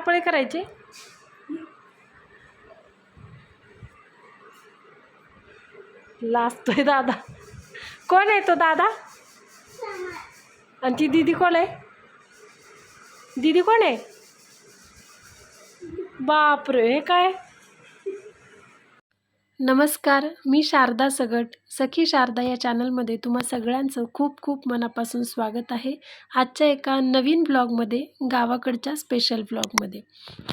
पळापळी करायची? लाजतोय दादा. कोण आहे तो दादा? आणि ती दीदी कोण आहे? दीदी कोण आहे? बापरे हे काय? नमस्कार मी शारदा सगट. सखी शारदा या चॅनलमध्ये तुम्हा सगळ्यांचं खूप खूप मनापासून स्वागत आहे. आजच्या एका नवीन ब्लॉगमध्ये गावाकडच्या स्पेशल ब्लॉगमध्ये.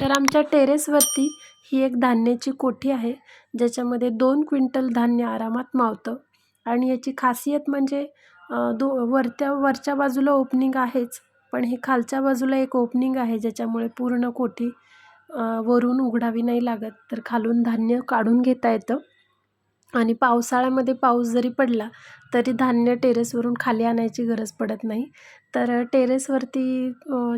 तर आमच्या टेरेसवरती ही एक धान्याची कोठी आहे ज्याच्यामध्ये दोन क्विंटल धान्य आरामात मावतं. आणि याची खासियत म्हणजे दो वरत्या वरच्या बाजूला ओपनिंग आहेच पण हे खालच्या बाजूला एक ओपनिंग आहे ज्याच्यामुळे पूर्ण कोठी वरून उघडावी नाही लागत तर खालून धान्य काढून घेता येतं. आणि पावसाळ्यामध्ये पाऊस जरी पडला तरी धान्य टेरेसवरून खाली आणायची गरज पडत नाही. तर टेरेसवरती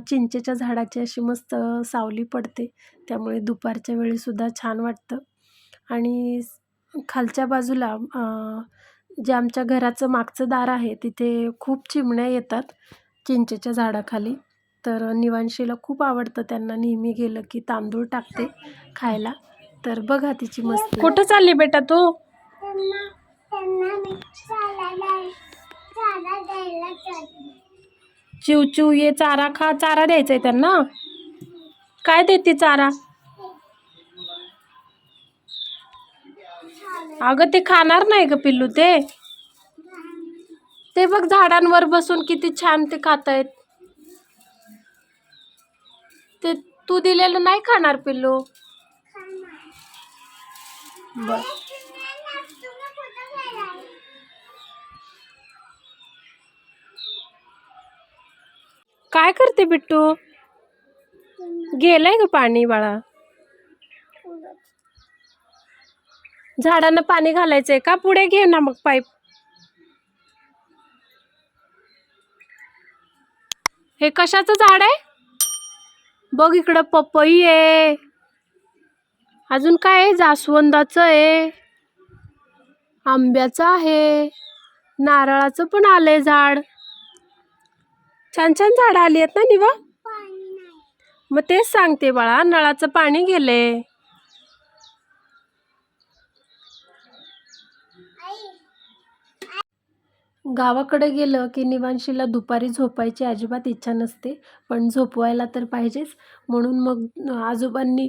चिंचेच्या झाडाची अशी मस्त सावली पडते. त्यामुळे दुपारच्या वेळीसुद्धा छान वाटतं. आणि खालच्या बाजूला जे आमच्या घराचं मागचं दार आहे तिथे खूप चिमण्या येतात चिंचेच्या झाडाखाली. तर निवांशीला खूप आवडतं त्यांना नेहमी गेलं की तांदूळ टाकते खायला. तर बघा तिची मस्त. कुठं चालली बेटा तू? चिव चिव ये चारा खा. चारा द्यायचा आहे त्यांना? काय देते चारा? अगं ते खाणार नाही ग पिल्लू ते. ते बघ झाडांवर बसून किती छान ते खातायत. ते तू दिलेलं नाही खाणार पिल्लू? बर. काय करते बिट्टू? गेलंय ग पाणी बाळा. झाडांना पाणी घालायचंय का? पुढे घे ना मग पाईप. हे कशाचं झाड आहे? बघ इकडं पपई आहे. अजून काय आहे? जास्वंदाचं आहे. आंब्याचं आहे. नारळाचं पण आलंय झाड. छान छान झाडं आली आहेत ना निवा? मग तेच सांगते बाळा नळाचं पाणी गेले गावाकडे गेलं की निवांशीला दुपारी झोपायची अजिबात इच्छा नसते. पण झोपवायला तर पाहिजेच. म्हणून मग आजोबांनी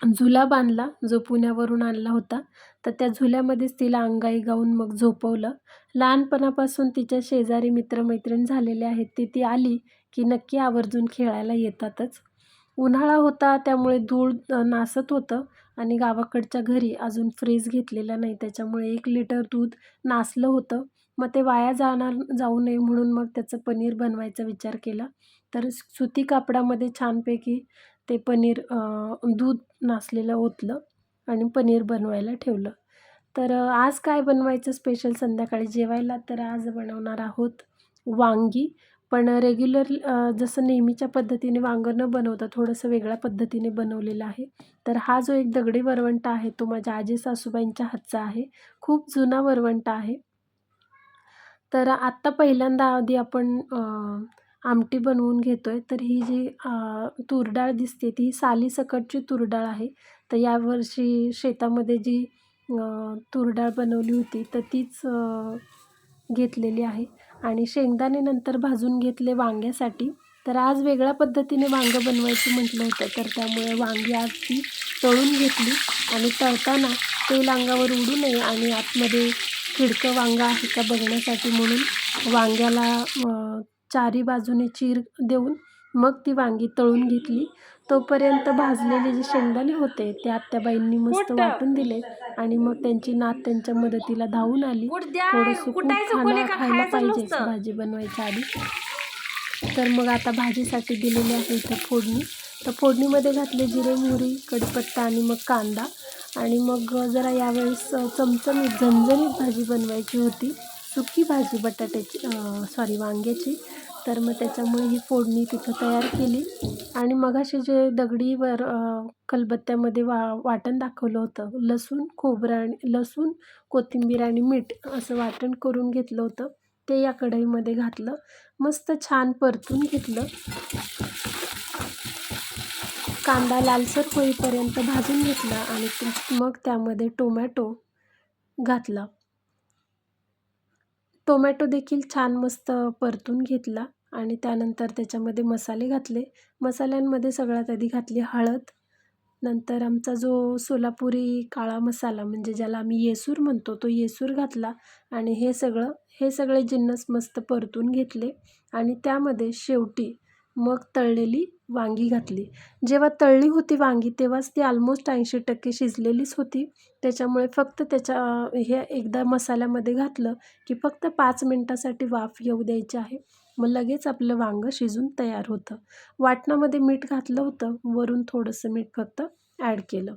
झुला बांधला जो पुण्यावरून आणला होता. तर त्या झुल्यामध्येच तिला अंगाई गाऊन मग झोपवलं. लहानपणापासून तिच्या शेजारी मित्रमैत्रीण झालेले आहेत. ती ती आली की नक्की आवर्जून खेळायला येतातच. उन्हाळा होता त्यामुळे धूळ नासत होतं आणि गावाकडच्या घरी अजून फ्रीज घेतलेला नाही. त्याच्यामुळे एक लिटर दूध नासलं होतं. मग ते वाया जाणार जाऊ नये म्हणून मग त्याचं पनीर बनवायचा विचार केला. तर सुती कापडामध्ये छानपैकी ते पनीर दूध नासलेलं ओतलं आणि पनीर बनवायला ठेवलं. तर आज काय बनवायचं स्पेशल संध्याकाळी? जेवायला तर आज बनवणार आहोत वांगी. पण रेग्युलर जसं नेहमीच्या पद्धतीने वांगं न बनवता थोडंसं वेगळ्या पद्धतीने बनवलेलं आहे. तर हा जो एक दगडी वरवंटा आहे तो माझ्या आजी सासूबाईंच्या हातचा आहे. खूप जुना वरवंटा आहे. तर आत्ता पहिल्यांदा आधी आपण आमटी बनवून घेतो आहे तर ही जी तुरडाळ दिसते ती सालीसकटची तुरडाळ आहे. तर यावर्षी शेतामध्ये जी तुरडाळ बनवली होती तर तीच घेतलेली आहे. आणि शेंगदाणे नंतर भाजून घेतले वांग्यासाठी. तर आज वेगळ्या पद्धतीने वांगं बनवायचं म्हटलं होतं. तर त्यामुळे वांगी आज ती तळून घेतली. आणि तळताना तेल अंगावर उडू नये आणि आतमध्ये खिडकं वांगं आहे का बघण्यासाठी म्हणून वांग्याला चारी बाजूने चीर देऊन मग ती वांगी तळून घेतली. तोपर्यंत भाजलेले जे शेंगदाणे होते ते आत्याबाईंनी मस्त वाटून दिले आणि मग त्यांची नात त्यांच्या मदतीला धावून आली. थोडंसं खूप खाणं खायला पाहिजेच भाजी बनवायच्या आधी. तर मग आता भाजीसाठी दिलेली आहे इथं फोडणी. तर फोडणीमध्ये घातले जिरे मोहरी कढीपत्ता आणि मग कांदा. आणि मग जरा यावेळेस चमचमीत झणझणीत भाजी बनवायची होती. सुकी भाजी बटाट्याची सॉरी वांग्याची. तर मग त्याच्यामुळे ही फोडणी तिथं तयार केली. आणि मगाशी जे दगडीवर कलबत्त्यामध्ये खलबत्त्यामध्ये वा वाटण दाखवलं होतं. लसूण खोबरं आणि लसूण कोथिंबीर आणि मीठ असं वाटण करून घेतलं होतं. ते या कढईमध्ये घातलं. मस्त छान परतून घेतलं. कांदा लालसर होईपर्यंत भाजून घेतला आणि मग त्यामध्ये टोमॅटो घातला. टोमॅटो देखील छान मस्त परतून घेतला. आणि त्यानंतर त्याच्यामध्ये मसाले घातले. मसाल्यांमध्ये सगळ्यात आधी घातली हळद. नंतर आमचा जो सोलापुरी काळा मसाला म्हणजे ज्याला आम्ही येसूर म्हणतो तो येसूर घातला आणि हे सगळं हे सगळे जिन्नस मस्त परतून घेतले आणि त्यामध्ये शेवटी मग तळलेली वांगी घातली. जेव्हा तळली होती वांगी तेव्हाच ती ऑलमोस्ट ऐंशी टक्के शिजलेलीच होती. त्याच्यामुळे फक्त त्याच्या हे एकदा मसाल्यामध्ये घातलं की फक्त पाच मिनटासाठी वाफ येऊ द्यायची आहे. मग लगेच आपलं वांगं शिजून तयार होतं. वाटणामध्ये मीठ घातलं होतं. वरून थोडंसं मीठ फक्त ॲड केलं.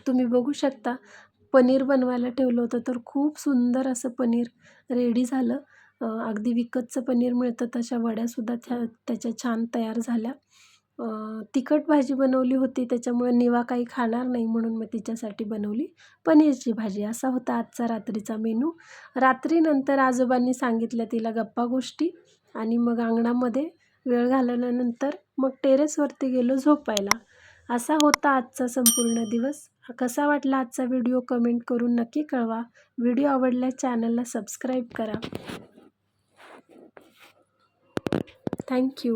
तुम्ही बघू शकता पनीर बनवायला ठेवलं होतं तर खूप सुंदर असं पनीर रेडी झालं. अगदी विकतचं पनीर मिळतं तशा वड्यासुद्धा त्या त्याच्या छान तयार झाल्या. तिखट भाजी बनवली होती त्याच्यामुळे निवा काही खाणार नाही म्हणून मग तिच्यासाठी बनवली. पनीरची भाजी असा होता आजचा रात्रीचा मेनू. रात्रीनंतर आजोबांनी सांगितल्या तिला गप्पा गोष्टी आणि मग अंगणामध्ये वेळ घालवल्यानंतर मग टेरेसवरती गेलो झोपायला. असा होता आजचा संपूर्ण दिवस. कसा वाटला आजचा व्हिडिओ कमेंट करून नक्की कळवा. व्हिडिओ आवडल्यास चॅनलला सबस्क्राईब करा. थँक्यू